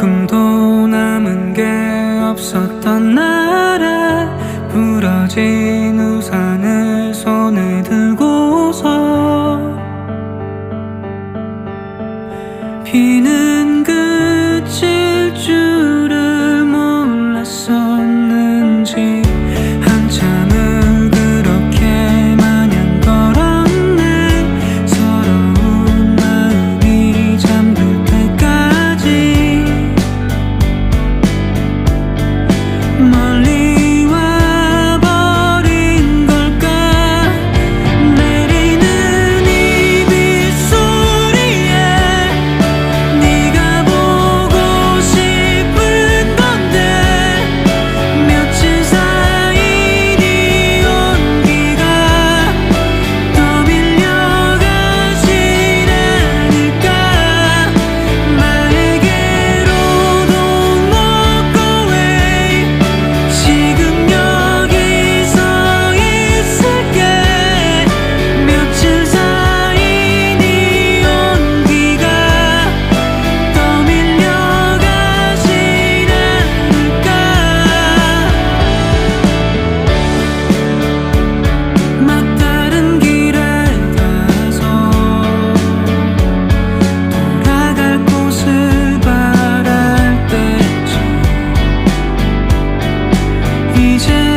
조금도 남은 게 없었던 날에 부러진 우산. 一切。